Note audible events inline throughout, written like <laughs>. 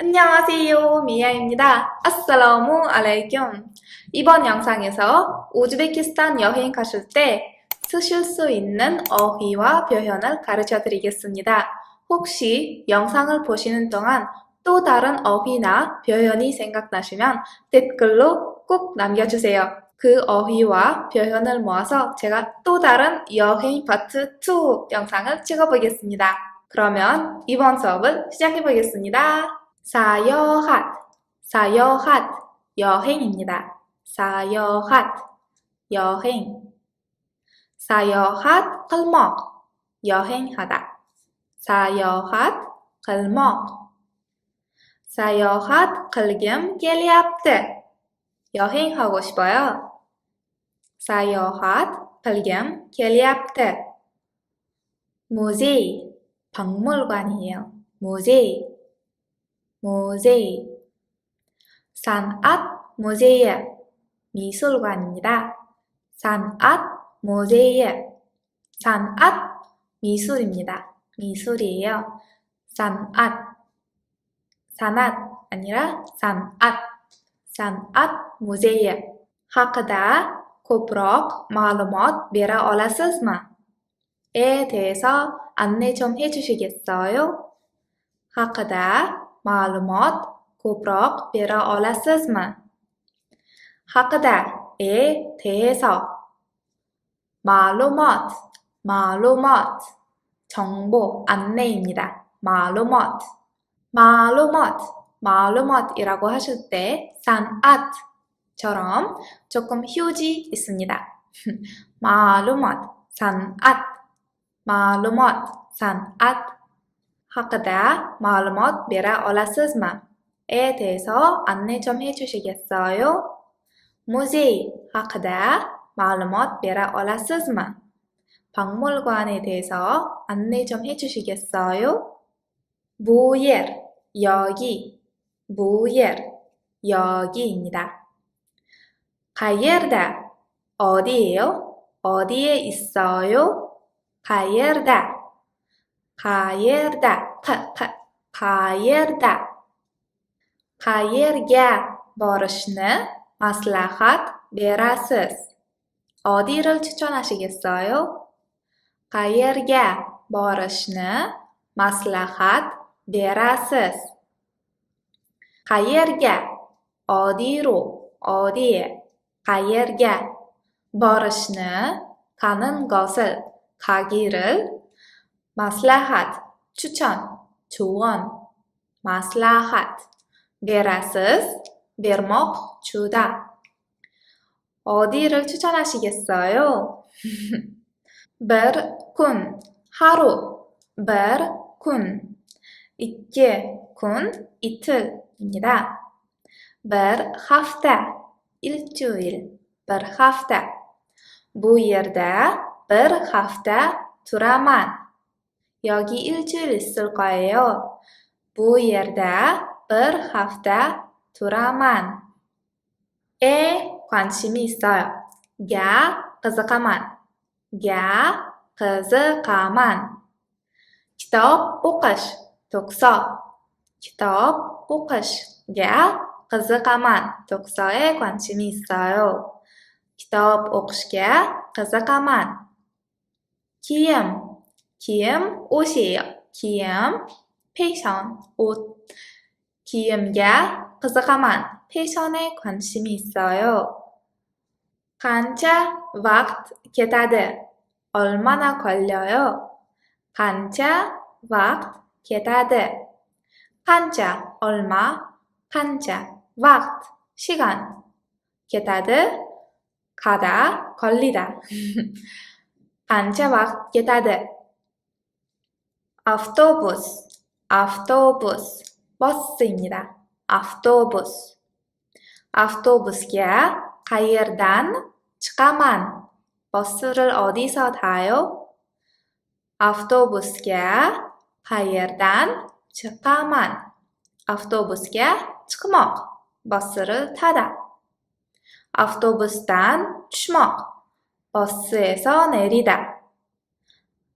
안녕하세요. 미야입니다. 아살라무 알레이쿰. 이번 영상에서 우즈베키스탄 여행 가실 때 쓰실 수 있는 어휘와 표현을 가르쳐 드리겠습니다. 혹시 영상을 보시는 동안 또 다른 어휘나 표현이 생각나시면 댓글로 꼭 남겨주세요. 그 어휘와 표현을 모아서 제가 또 다른 여행 파트 2 영상을 찍어보겠습니다. 그러면 이번 수업을 시작해 보겠습니다. 사여핫, 사여핫, 여행입니다. 사여핫, 여행. 사여핫, 클먹, 여행하다. 사여핫, 클먹. 사여핫, 겔리압드, 여행하고 싶어요. 사여핫, 클겸, 겔리압드. 무제이, 박물관이에요. 무제 이. 무제이. 산앗 무제이. 미술관입니다. 산앗 무제이. 산앗 미술입니다. 미술이에요. 산앗. 산앗 아니라 산앗. 산앗 무제이. haqida ko'proq ma'lumot bera olasizmi? 에 대해서 안내 좀 해주시겠어요? haqida ma'lumot ko'proq bera olasizmi? haqida에 대해서 ma'lumot, ma'lumot 정보, 안내입니다. ma'lumot, ma'lumot, ma'lumot이라고 하실 때 산앗처럼 조금 휴지 있습니다. ma'lumot, 산앗, ma'lumot, 산앗 haqida ma'lumot bera olasizmi? 에 대해서 안내 좀 해주시겠어요? 무제이 haqida ma'lumot bera olasizmi? 박물관에 대해서 안내 좀 해주시겠어요? 무예 여기 무예 여기입니다. 가예르다 어디예요? 어디에 있어요? 가예르다 Qayerda? q-q-qayerda? Qayerga borishni maslahat berasiz? Oddiy rilchi chonashiga. Qayerga borishni maslahat berasiz? Qayerga? Oddiy-ru, oddiy. Qayerga borishni qanin gosil, qagiril maslahat chuchon chuvon maslahat 베라스 bermoq chuda. 어디를 추천하시겠어요? <laughs> bir kun haru. Bir kun. Ikki kun itilnida bir hafta ilchuyil bir hafta. Bu yerda bir hafta turaman. yoki ilchil istil qo'yayo. Bu yerda bir hafta turaman. E qanchimi istoy. Ga qiziqaman. Ga qiziqaman. Kitob o'qish to'qso. Kitob o'qishga qiziqaman. To'qso e qanchimi istoyo. Kitob o'qishga qiziqaman. Kiyim 기엠 옷이에요. 기엠 패션 옷. 기엠야 그자가만 패션에 관심이 있어요. 간차 왁트 게다드 얼마나 걸려요? 간차 왁트 게다드 간차 얼마 간차 왁트 시간 게다드 가다 걸리다 간차 왁트 게다드 Автобус. Автобус. 버스입니다. avtobus. Avtobusga qayerdan chiqaman? 버스를 어디서 타요? Avtobusga qayerdan chiqaman? Avtobusga chiqmoq. Bostiril 타다. Avtobusdan tushmoq. 버스에서 내리다. nerida?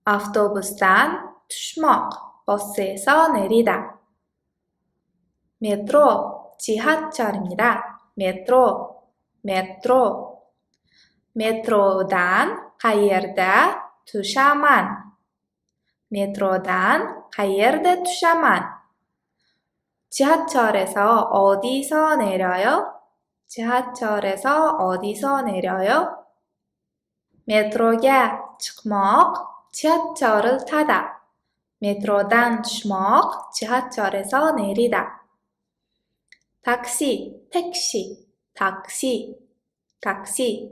Avtobusdan 추먹, 버스에서 내리다. 메트로, 지하철입니다. 메트로, 메트로. 메트로단, 가이르다, 투샤만. 메트로단, 가이르다, 투샤만. 지하철에서 어디서 내려요? 지하철에서 어디서 내려요? 메트로야, 측먹, 지하철을 타다. 메트로단 çıkmak, 지하철에서 내리다. 닥시, 택시, 닥시, 닥시.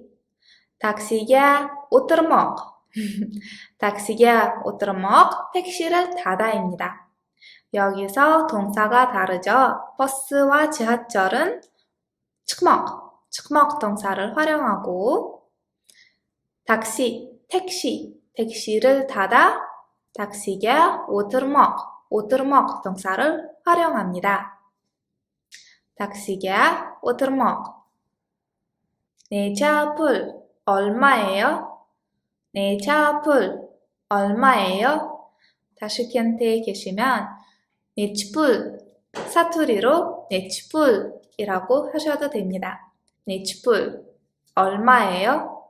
닥시가 오르막, <laughs> 닥시가 오르막, 택시를 타다입니다. 여기서 동사가 다르죠. 버스와 지하철은 çıkmak, çıkmak 동사를 활용하고 닥시, 택시, 택시를 타다 닥시가 오르막, 오르막 동사를 활용합니다. 닥시가 오르막 내차 풀 얼마예요? 내차 풀 얼마예요? 다슈키한테 계시면 네치풀 사투리로 네치풀이라고 하셔도 됩니다. 네치풀 얼마예요?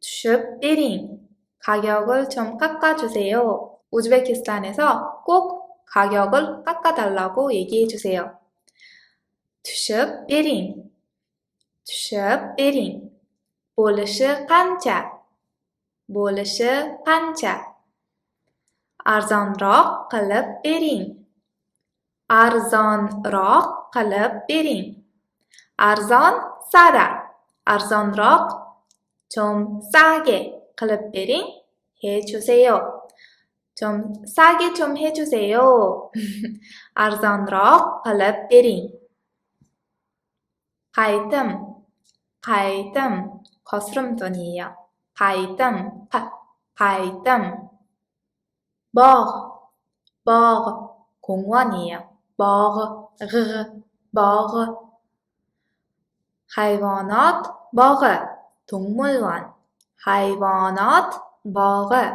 슈비링 가격을 좀 깎아주세요. 우즈베키스탄에서 꼭 가격을 깎아달라고 얘기해주세요. 슈비링 슈비링 bo'lishi qancha? bo'lishi qancha? arzonroq qilib bering. arzonroq qilib bering. arzon sada, arzonroq 좀 싸게 bering 해주세요. 좀 싸게 좀 해주세요. qilib bering. qaytim, qaytim 거스름돈이에요. 파, qaytim. bog, bog, 공원이에요. bog, gh, bog. hayvonot bog'i, 동물원. hayvonot bog'i,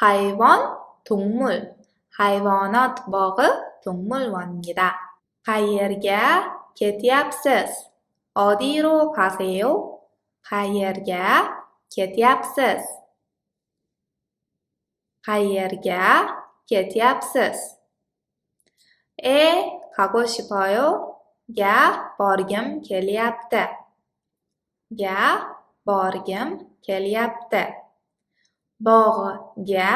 hayvon, 동물. hayvonot bog'i, 동물원입니다. qayerga ketyapsiz? 어디로 가세요? qayerga ketyapsiz? qayerga ketyapsiz? 에 가고 싶어요? 가 borgim kelyapti. 가 borgim kelyapti. bog'ga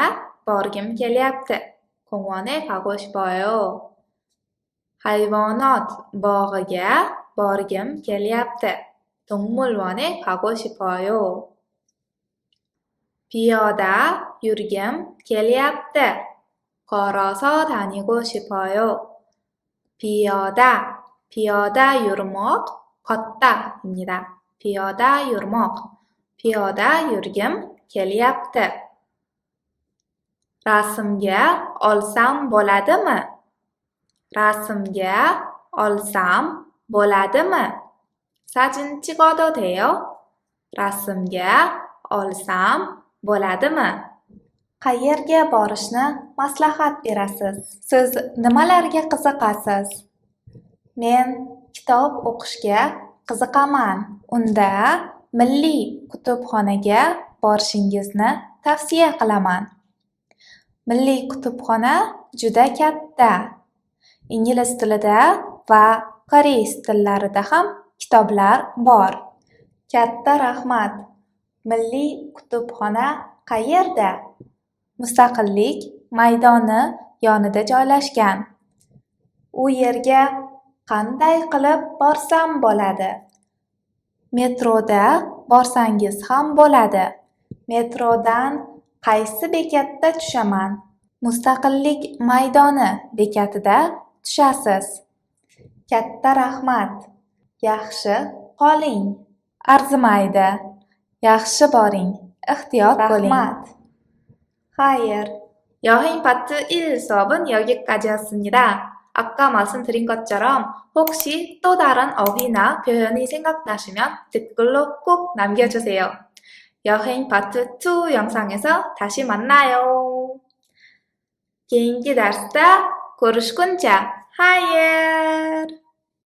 borgim kelyapti. 공원에 가고 싶어요. hayvonot bog'iga borgim kelyapti. 동물원에 가고 싶어요. 비어다 yurgim kelyapti. 걸어서 다니고 싶어요. 비어다, 비어다 yurmoq, 걷다입니다. 비어다 yurmoq, 비어다 yurgim kelyapti. rasmga olsam bo'ladimi? rasmga olsam bo'ladimi? 사진 찍어도 돼요? rasmga olsam bo'ladimi? qayerga borishni maslahat berasiz? Siz nimalarga qiziqasiz? Men kitob o'qishga qiziqaman. Unda milliy kutubxonaga borishingizni tavsiya qilaman. Milliy kutubxona juda katta. Ingliz tilida va koreys tillarida ham kitoblar bor. Katta rahmat. Milliy kutubxona qayerda? Mustaqillik maydoni yonida joylashgan. U yerga qanday qilib borsam bo'ladi? Metroda borsangiz ham bo'ladi. Metrodan qaysi bekatda tushaman? Mustaqillik maydoni bekatida tushasiz. Katta rahmat. Yaxshi qoling. Arzimaydi. Yaxshi boring. Ehtiyot bo'ling. Rahmat. Xayr. 여행 파트 1 수업은 여기까지였습니다. 아까 말씀드린 것처럼 혹시 또 다른 어휘나 표현이 생각나시면 댓글로 꼭 남겨주세요. 여행 파트 2 영상에서 다시 만나요. 개인기 달스타 고르시군자 하이에